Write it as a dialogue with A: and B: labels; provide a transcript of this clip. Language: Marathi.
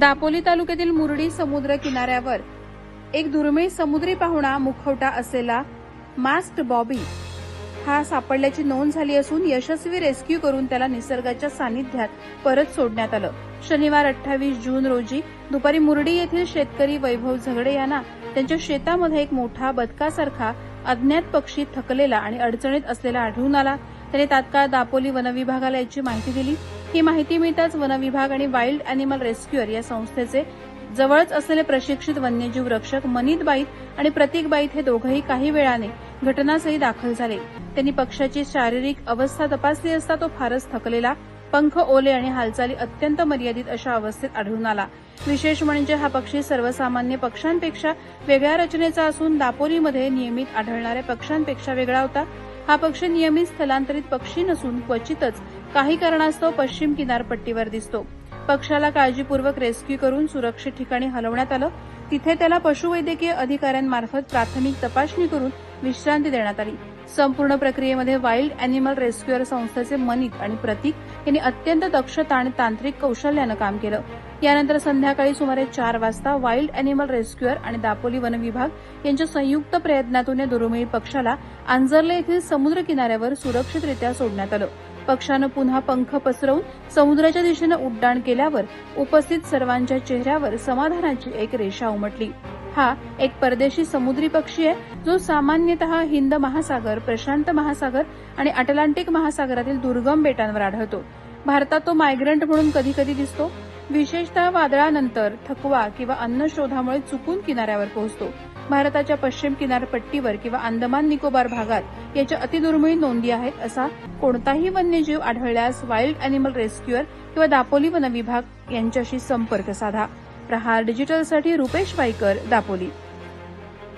A: दापोली तालुक्यातील मुरडी समुद्र किनाऱ्यावर एक दुर्मिळ समुद्री पाहुणा मुखवटा असलेला मास्ट बॉबी हा सापडल्याची नोंद झाली असून यशस्वी रेस्क्यू करून त्याला निसर्गाच्या सानिध्यात परत सोडण्यात आलं. शनिवार अठ्ठावीस जून रोजी दुपारी मुरडी येथील शेतकरी वैभव झगडे यांना त्यांच्या शेतामध्ये एक मोठा बदकासारखा अज्ञात पक्षी थकलेला आणि अडचणीत असलेला आढळून आला. त्याने तात्काळ दापोली वनविभागाला याची माहिती दिली. ही माहिती मिळताच वनविभाग आणि वाईल्ड अॅनिमल रेस्क्युअर या संस्थेचे जवळच असलेले प्रशिक्षित वन्यजीव रक्षक मनीत बाईत आणि प्रतीक बाईत हे दोघंही काही वेळाने घटनास्थळी दाखल झाले. त्यांनी पक्षाची शारीरिक अवस्था तपासली असता तो फारच थकलेला पंख ओले आणि हालचाली अत्यंत मर्यादित अशा अवस्थेत आढळून आला. विशेष म्हणजे हा पक्षी सर्वसामान्य पक्षांपेक्षा वेगळ्या रचनेचा असून दापोलीमध्ये नियमित आढळणाऱ्या पक्षांपेक्षा वेगळा होता. हा पक्षी नियमित स्थलांतरित पक्षी नसून क्वचितच काही कारणास्तव पश्चिम किनारपट्टीवर दिसतो. पक्षाला काळजीपूर्वक रेस्क्यू करून सुरक्षित ठिकाणी हलवण्यात आलं. तिथे त्याला पशुवैद्यकीय अधिकाऱ्यांमार्फत प्राथमिक तपासणी करून विश्रांती देण्यात आली. संपूर्ण प्रक्रियेमध्ये वाईल्ड अॅनिमल रेस्क्युअर संस्थेचे मनित आणि प्रतीक यांनी अत्यंत दक्षता आणि तांत्रिक कौशल्यानं काम केलं. यानंतर संध्याकाळी सुमारे चार वाजता वाईल्ड अॅनिमल रेस्क्युअर आणि दापोली वन विभाग यांच्या संयुक्त प्रयत्नातून या दुर्मिळ पक्षाला आंजर्ले येथील समुद्र किनाऱ्यावर सुरक्षितरित्या सोडण्यात आलं. पक्षानं पुन्हा पंख पसरवून समुद्राच्या दिशेनं उड्डाण केल्यावर उपस्थित सर्वांच्या चेहऱ्यावर समाधानाची एक रेषा उमटली. हा एक परदेशी समुद्री पक्षी आहे जो सामान्यतः हिंद महासागर प्रशांत महासागर आणि अटलांटिक महासागरातील दुर्गम बेटांवर आढळतो. भारतात तो मायग्रंट म्हणून कधी कधी दिसतो. विशेषतः वादळानंतर थकवा किंवा अन्न शोधामुळे चुकून किनाऱ्यावर पोहोचतो. भारताच्या पश्चिम किनारपट्टीवर किंवा अंदमान निकोबार भागात याच्या अतिदुर्मिळ नोंदी आहेत असा कोणताही वन्यजीव आढळल्यास वाईल्ड अॅनिमल रेस्क्युअर किंवा दापोली वन विभाग यांच्याशी संपर्क साधा. प्रहार डिजिटलसाठी रुपेश वाईकर दापोली.